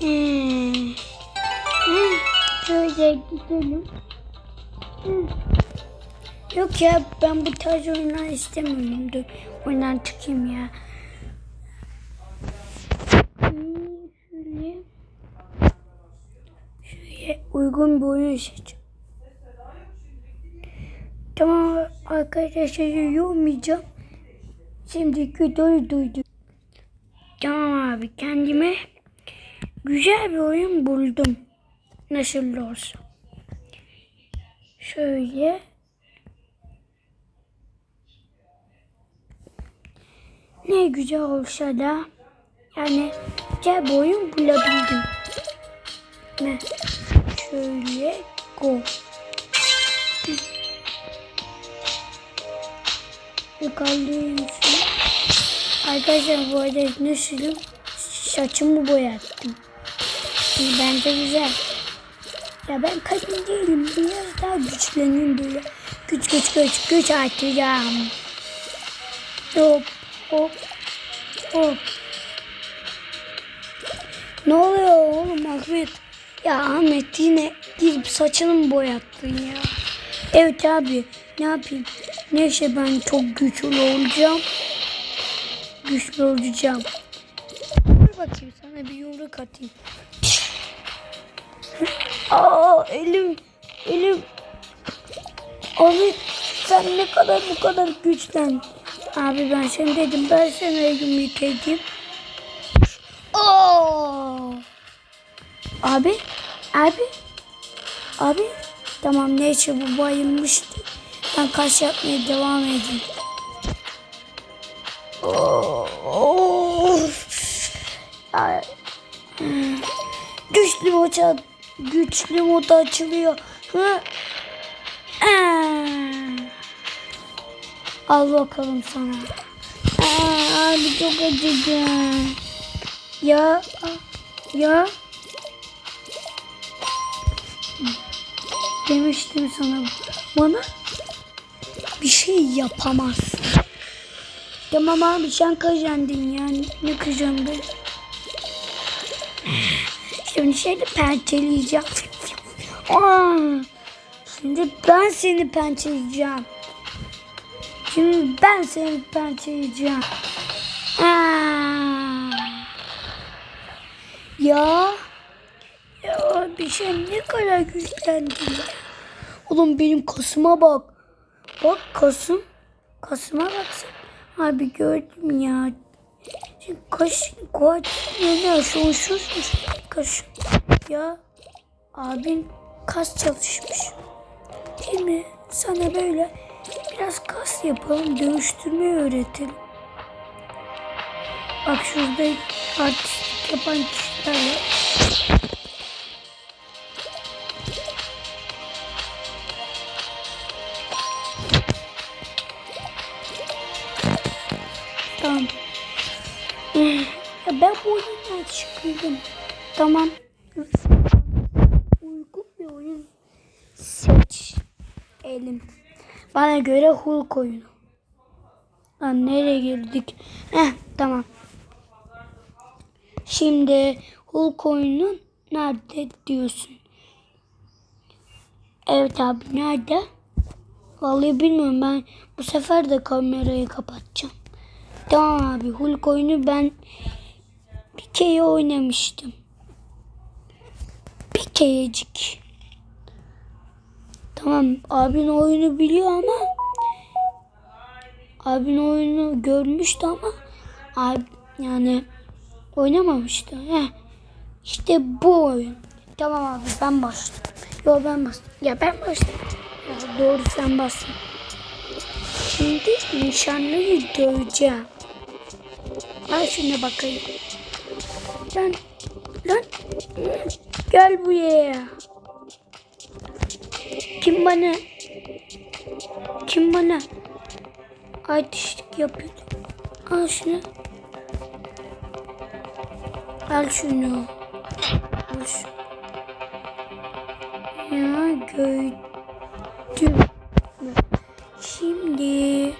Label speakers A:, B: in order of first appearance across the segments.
A: Hmm. Şöyle gidelim. Yok ya ben bu tarz oyunlar istemiyorum. Dur oyundan çıkayım ya. Şöyle. Şöyle uygun bir oyun seç. Tamam arkadaşlar yormayacağım. Şimdi videoyu duydum. Tamam abi kendime güzel bir oyun buldum. Nasıl olsa. Şöyle. Ne güzel olsa da yani güzel bir oyun bulabildim. Ne? Şöyle go. Yukarıdayım. Arkadaşlar bu arada nasılım? Saçımı boyattım. İyi, Bence güzel. Ya ben kadın değilim. Biraz daha güçleneyim böyle. Güç güç güç güç artıracağım. Hop hop hop. Ne oluyor oğlum Ahmet? Ya Ahmet yine gidip saçını mı boyattın ya? Evet abi ne yapayım? Neyse ben çok güçlü olacağım. Güçlü olacağım. Dur bakayım sana bir yumruk atayım. Aa elim elim. Abi sen ne kadar bu kadar güçlen. Abi ben sen dedim ben sana yumruk edeyim. Aa! Abi abi abi tamam neyse bu bayılmıştı. Ben kaş yapmaya devam edeyim. Ay. Güçlü moda, güçlü moda açılıyor. Hı? Aa. Al bakalım sana. Aa, abi çok acıdı. Ya, ya. Demiştim sana bana bir şey yapamazsın. Tamam abi sen kazandın yani. Ne kazandın? Şimdi seni pençeleyeceğim. Aa, şimdi ben seni pençeleyeceğim. Şimdi ben seni pençeleyeceğim. Aa. Ya. Ya bir şey ne kadar güçlendin ya. Oğlum benim kasıma bak. Bak kasım. Kasıma baksana. Abi gördüm ya. Kaş, kaç, ne ne, sonsuzmuş kaş. Ya abin kas çalışmış. Değil mi? Sana böyle biraz kas yapalım, dövüştürmeyi öğretelim. Bak şurada artistlik yapan kişiler var. Tamam. Ya ben bu oyundan çıkıyorum. Tamam. Uygun bir oyun seç. Elim. Bana göre Hulk oyunu. Lan nereye girdik? Heh tamam. Şimdi Hulk oyunu nerede diyorsun? Evet abi nerede? Vallahi bilmiyorum ben bu sefer de kamerayı kapatacağım. Tamam abi Hulk oyunu ben bir kere oynamıştım. Bir kerecik. Tamam abin oyunu biliyor ama abin oyunu görmüştü ama abi yani oynamamıştı. Heh. İşte bu oyun. Tamam abi ben bastım. Yo ben bastım. Ya ben bastım. Ya doğru sen bastın. Şimdi nişanlıyı döveceğim. Al şuna bakayım. Lan, lan. Gel buraya. Kim bana, kim bana artistlik yapıyor? Al şunu. Al şunu. Al şunu. Ya gördüm. Şimdi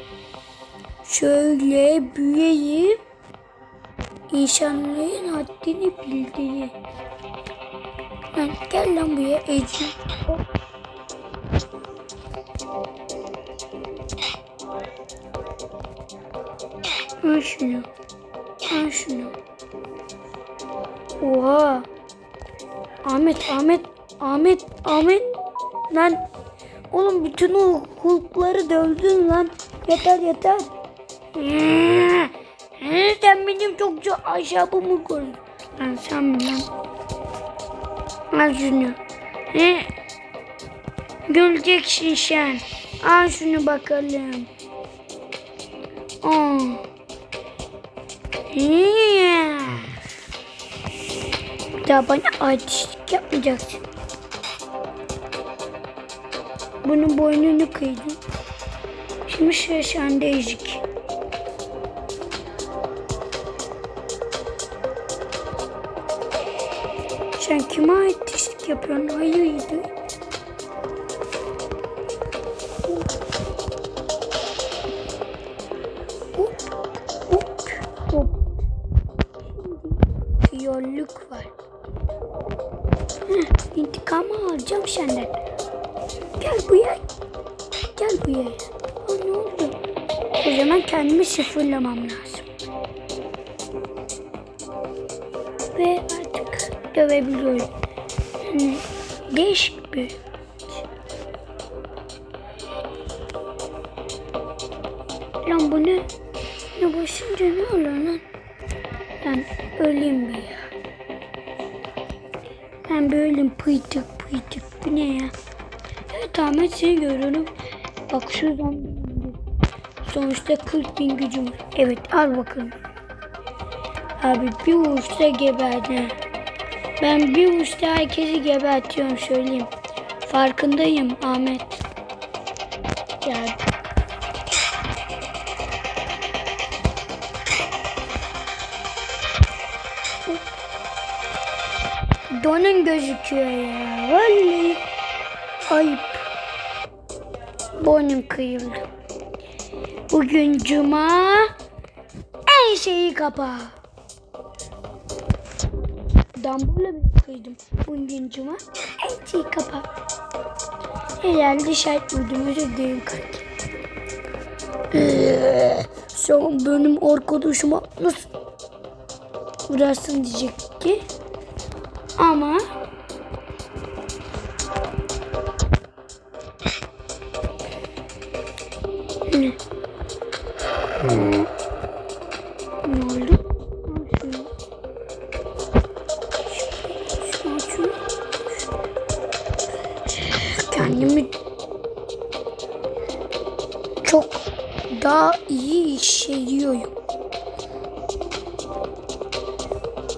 A: şöyle büyüyeyim. İnsanların haddini bildirir. Lan gel lan buraya Ece. Al şunu. Al şunu. Oha. Ahmet, Ahmet, Ahmet, Ahmet. Lan oğlum bütün o hulkları dövdün lan. Yeter yeter. Hmm. Sen benim çok çok aşağımı koydun. Lan sen mi lan? Al şunu. Hı. Göreceksin sen. Al şunu bakalım. Aa. Yeah. Daha bana artistlik yapmayacaksın. Bunun boynunu kıydın. Şimdi sıra sende Sen kime artistlik yapıyorsun? Hayırdır? Hop, hop, hop. Şimdi yolluk var. Heh, intikamı alacağım senden. Gel buraya. Gel buraya. Aa, ne oldu? O zaman kendimi sıfırlamam lazım. Ve artık dövebiliyorum. Yani değişik bir Lan bu ne? Ne basınca ne oluyor lan? Lan öleyim bir ya. Ben böyleyim pıytık pıytık. Bu ne ya? Evet Ahmet seni görüyorum. Bak şuradan Sonuçta 40 bin gücüm var. Evet al bakalım. Abi bir vuruşta geberdi. Ben bir vuruşta herkesi gebertiyorum söyleyeyim. Farkındayım Ahmet. Ya Donun gözüküyor ya. Vallahi ayıp. Boynum kıyıldı. Bugün cuma. Her şeyi kapa. Damburla mı kıydım? Bugün cuma. Her şeyi kapa. Herhalde şart vurdum. Özür dilerim kanki. Ee, Sen benim arkadaşıma nasıl vurarsın diyecek ki. Ama daha iyi hissediyorum.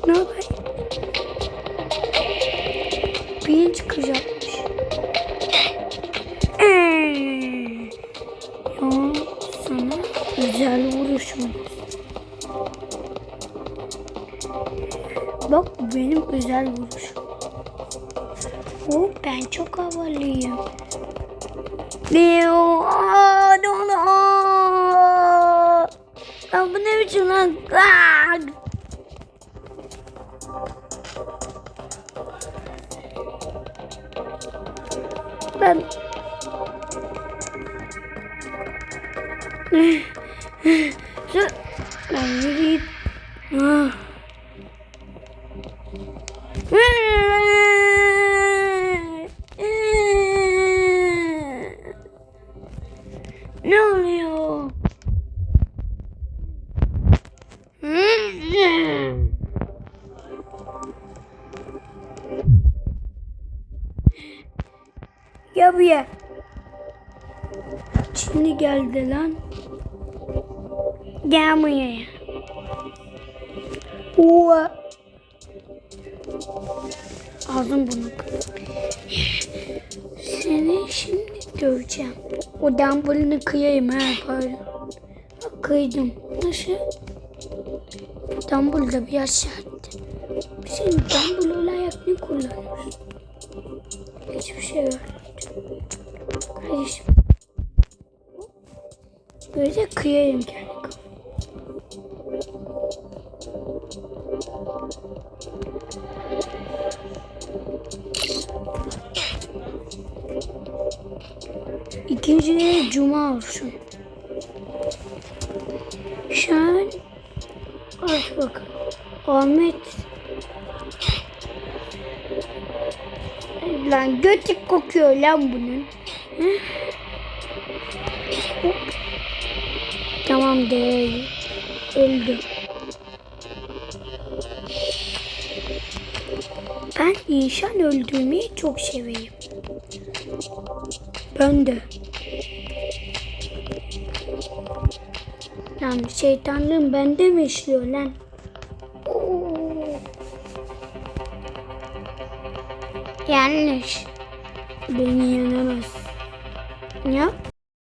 A: Ne haber? Pirinç kızartmış. Ee, ya sana güzel vuruşum. Bak benim özel vuruşum. Oh ben çok havalıyım. Ne o? Aa, ne! Lan bu ne? Aa! Ben... Şu... Ben yürü. Ya buraya. Şimdi geldi lan. Gel buraya. Oha. Aldım bunu. Seni şimdi döveceğim. O dambalını kıyayım ha kıydım. Nasıl? Dambul da biraz sert. Senin dambul olarak ne kullanıyorsun? Hiçbir şey yok. Kardeşim. Böyle kıyayım kendi. İkinci cuma olsun. An aç bakalım. Ahmet Lan götük kokuyor lan bunun. Tamam değil. Öldü. Ben insan öldürmeyi çok seveyim. Ben de. Lan şeytanlığın bende mi işliyor lan? Oo. Yanlış. Beni yenemez. Ya